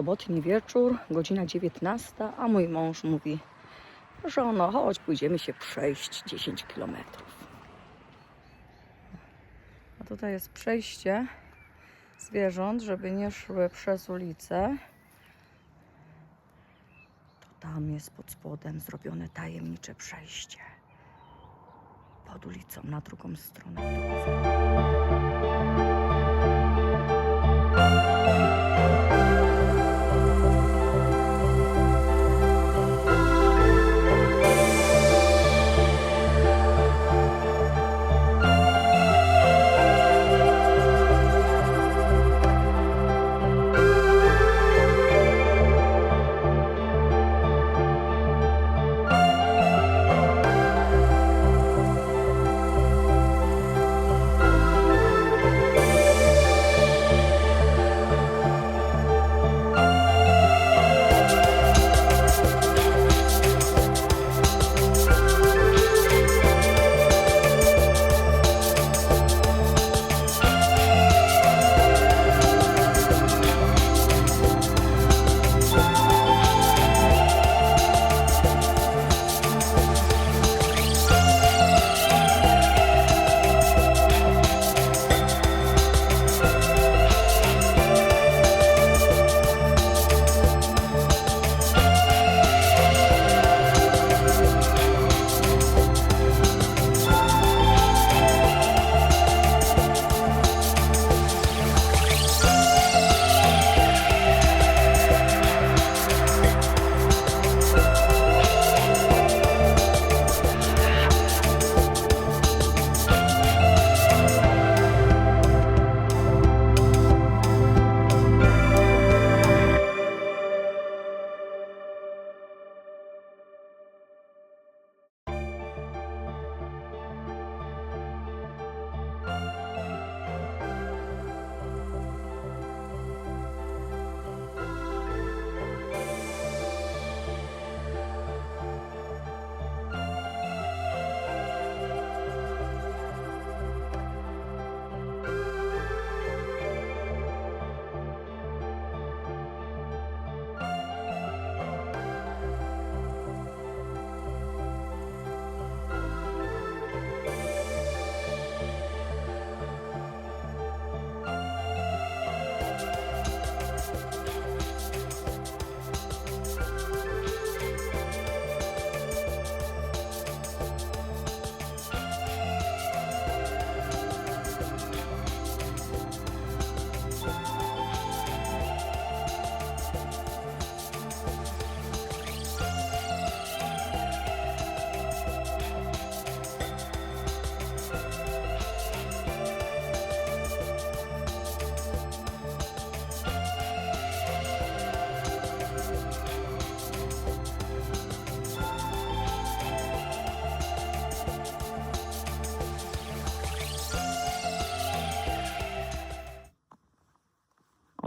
sobotni wieczór, godzina 19, a mój mąż mówi, żono, chodź, pójdziemy się przejść 10 kilometrów. A tutaj jest przejście zwierząt, żeby nie szły przez ulicę. To tam jest pod spodem zrobione tajemnicze przejście. Pod ulicą, na drugą stronę.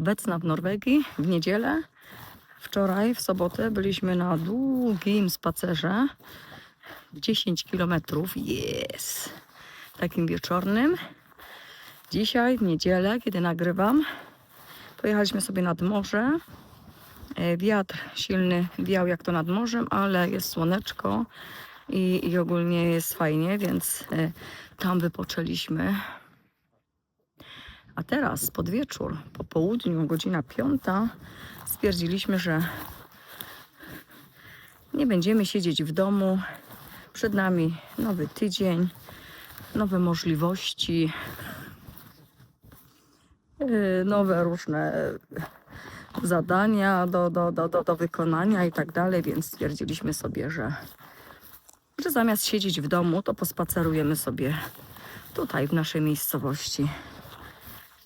Obecna w Norwegii w niedzielę. Wczoraj, w sobotę, byliśmy na długim spacerze. 10 kilometrów. Jest! Takim wieczornym. Dzisiaj, w niedzielę, kiedy nagrywam, pojechaliśmy sobie nad morze. E, Wiatr silny wiał jak to nad morzem, ale jest słoneczko i, i ogólnie jest fajnie, więc e, tam wypoczęliśmy. A teraz pod wieczór, po południu, godzina piąta, stwierdziliśmy, że nie będziemy siedzieć w domu. Przed nami nowy tydzień, nowe możliwości, yy, nowe różne zadania do, do, do, do, do wykonania i tak dalej, więc stwierdziliśmy sobie, że, że zamiast siedzieć w domu, to pospacerujemy sobie tutaj w naszej miejscowości.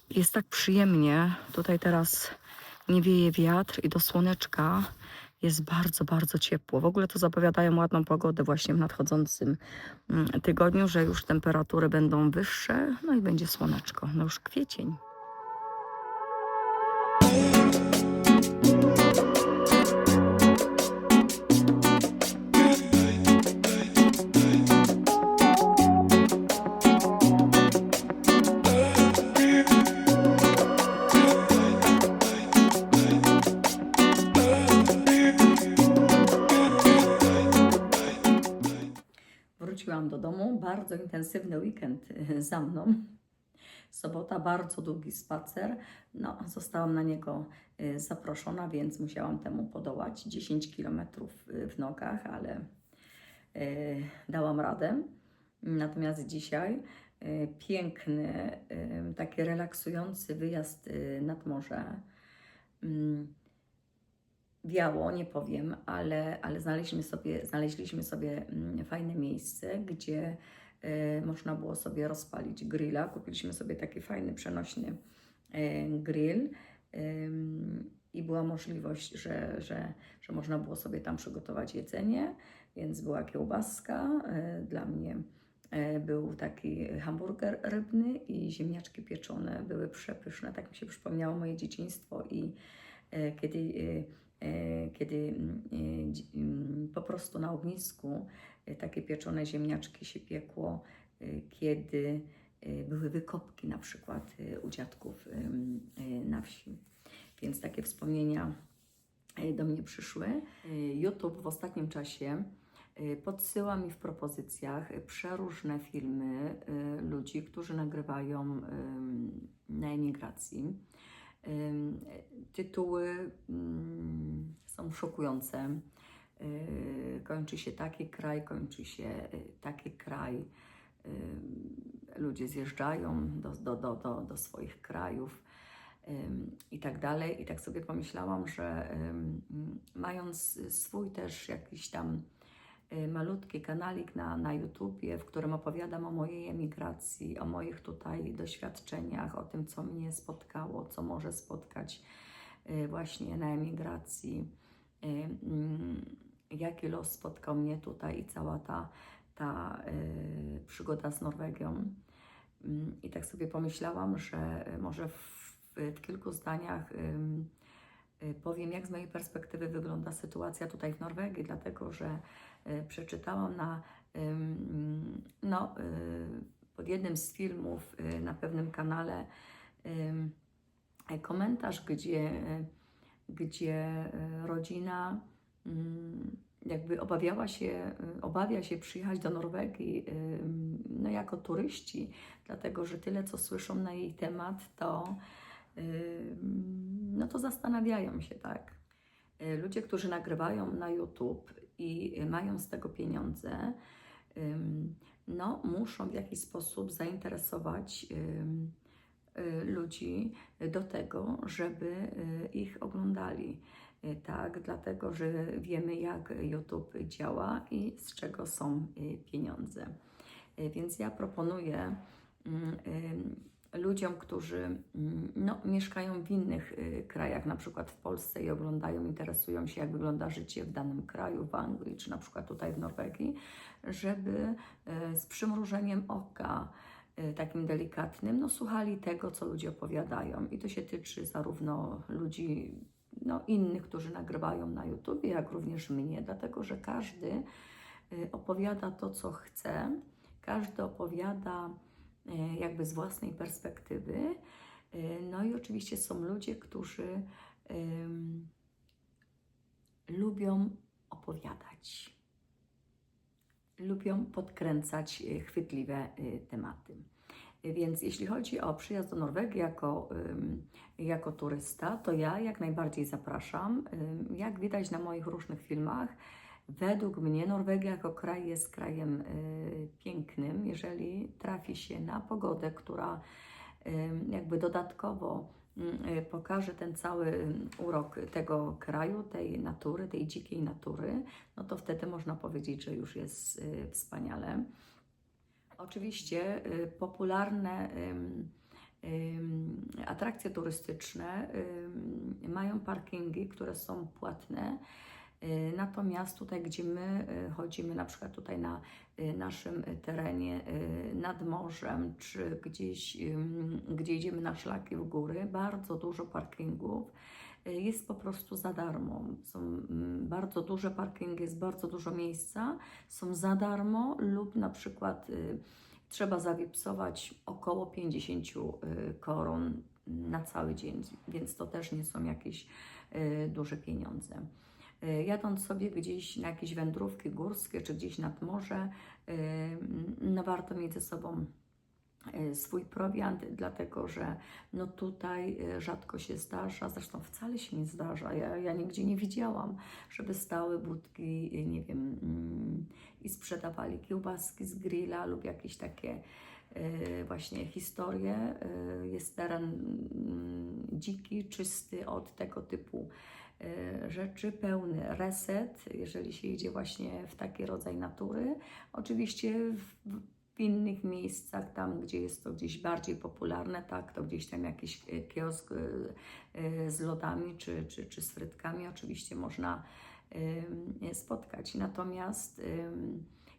Jest tak przyjemnie. Tutaj teraz nie wieje wiatr i do słoneczka jest bardzo, bardzo ciepło. W ogóle to zapowiadają ładną pogodę właśnie w nadchodzącym mm, tygodniu, że już temperatury będą wyższe, no i będzie słoneczko. No już kwiecień. Bardzo intensywny weekend y, za mną. Sobota, bardzo długi spacer. No, zostałam na niego y, zaproszona, więc musiałam temu podołać. 10 km w nogach, ale dałam radę. Natomiast dzisiaj piękny, taki relaksujący wyjazd nad morze. Mm, Wiało, nie powiem, ale, ale znaleźliśmy, sobie, znaleźliśmy sobie mm, fajne miejsce, gdzie e, można było sobie rozpalić grilla. Kupiliśmy sobie taki fajny, przenośny e, grill i była możliwość, że, że, że można było sobie tam przygotować jedzenie, więc była kiełbaska e, dla mnie. e, Był taki hamburger rybny i ziemniaczki pieczone. Były przepyszne, tak mi się przypomniało moje dzieciństwo i e, kiedy e, e, kiedy mm, e, mm, po prostu na ognisku e, takie pieczone ziemniaczki się piekło, e, kiedy e, były wykopki na przykład e, u dziadków e, na wsi. Więc takie wspomnienia e, do mnie przyszły. E, YouTube w ostatnim czasie e, podsyła mi w propozycjach e, przeróżne filmy e, ludzi, którzy nagrywają na emigracji. Tytuły mm, są szokujące. Yy, Kończy się taki kraj, kończy się y, taki kraj. Ludzie zjeżdżają do, do, do, do, do swoich krajów i tak dalej. I tak sobie pomyślałam, że mając swój też jakiś tam malutki kanalik na, na YouTubie, w którym opowiadam o mojej emigracji, o moich tutaj doświadczeniach, o tym, co mnie spotkało, co może spotkać y, właśnie na emigracji, y, mm, jaki los spotkał mnie tutaj i cała ta, ta y, przygoda z Norwegią. Mm, I tak sobie pomyślałam, że y, może w, w kilku zdaniach y, powiem, jak z mojej perspektywy wygląda sytuacja tutaj w Norwegii, dlatego że y, przeczytałam na, no, y, pod jednym z filmów y, na pewnym kanale komentarz, gdzie, y, gdzie y, rodzina ym, jakby obawiała się, y, obawia się przyjechać do Norwegii no, jako turyści, dlatego że tyle, co słyszą na jej temat, to, no, to zastanawiają się, tak. Y, Ludzie, którzy nagrywają na YouTube i mają z tego pieniądze, no, muszą w jakiś sposób zainteresować y, ludzi do tego, żeby y, ich oglądali. Tak, dlatego że wiemy, jak YouTube działa i z czego są pieniądze. Więc ja proponuję mm, ludziom, którzy mm, no, mieszkają w innych y, krajach, na przykład w Polsce i oglądają, interesują się, jak wygląda życie w danym kraju, w Anglii, czy na przykład tutaj w Norwegii, żeby y, z przymrużeniem oka, y, takim delikatnym, no, słuchali tego, co ludzie opowiadają. I to się tyczy zarówno ludzi no, innych, którzy nagrywają na YouTube, jak również mnie, dlatego że każdy opowiada to, co chce, każdy opowiada jakby z własnej perspektywy. Y, No i oczywiście są ludzie, którzy ym, lubią opowiadać, lubią podkręcać y, chwytliwe tematy. Więc jeśli chodzi o przyjazd do Norwegii jako, jako turysta, to ja jak najbardziej zapraszam. Jak widać na moich różnych filmach, według mnie Norwegia jako kraj jest krajem y, pięknym, jeżeli trafi się na pogodę, która ym, jakby dodatkowo y, pokaże ten cały urok tego kraju, tej natury, tej dzikiej natury, no to wtedy można powiedzieć, że już jest y, wspaniale. Oczywiście y, popularne atrakcje turystyczne mają parkingi, które są płatne. Y, Natomiast tutaj, gdzie my y, chodzimy, na przykład tutaj na y, naszym terenie nad morzem, czy gdzieś, gdzie idziemy na szlaki w góry, bardzo dużo parkingów jest po prostu za darmo. Są mm, bardzo duże parkingi, jest bardzo dużo miejsca, są za darmo lub na przykład y, trzeba zawipsować około 50 y, koron na cały dzień, więc to też nie są jakieś y, duże pieniądze. Y, Jadąc sobie gdzieś na jakieś wędrówki górskie czy gdzieś nad morze, y, no warto mieć ze sobą y, swój prowiant, dlatego że no tutaj rzadko się zdarza, zresztą wcale się nie zdarza. Ja, ja nigdzie nie widziałam, żeby stały budki, nie wiem, mm, i sprzedawali kiełbaski z grilla lub jakieś takie właśnie historie. Jest teren mm, dziki, czysty od tego typu rzeczy, pełny reset, jeżeli się idzie właśnie w taki rodzaj natury. Oczywiście w, w innych miejscach, tam gdzie jest to gdzieś bardziej popularne, tak, to gdzieś tam jakiś y, kiosk y, z lodami czy, czy, czy z frytkami oczywiście można spotkać. Natomiast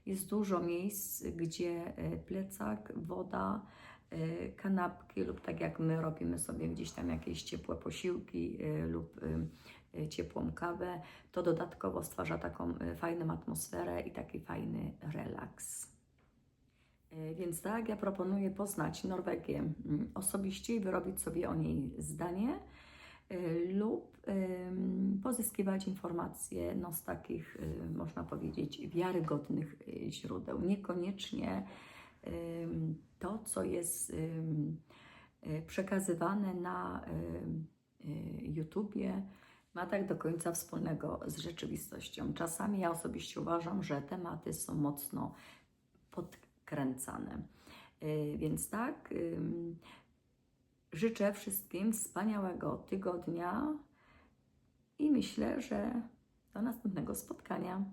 jest dużo miejsc, gdzie plecak, woda, kanapki lub tak jak my robimy sobie gdzieś tam jakieś ciepłe posiłki lub ciepłą kawę, to dodatkowo stwarza taką y, fajną atmosferę i taki fajny relaks. Y, Więc tak, ja proponuję poznać Norwegię mm, osobiście i wyrobić sobie o niej zdanie y, lub pozyskiwać informacje no, z takich, y, można powiedzieć, wiarygodnych y, źródeł. Niekoniecznie to, co jest y, przekazywane na y, YouTubie, ma tak do końca wspólnego z rzeczywistością. Czasami ja osobiście uważam, że tematy są mocno podkręcane. Y, Więc tak, życzę wszystkim wspaniałego tygodnia i myślę, że do następnego spotkania.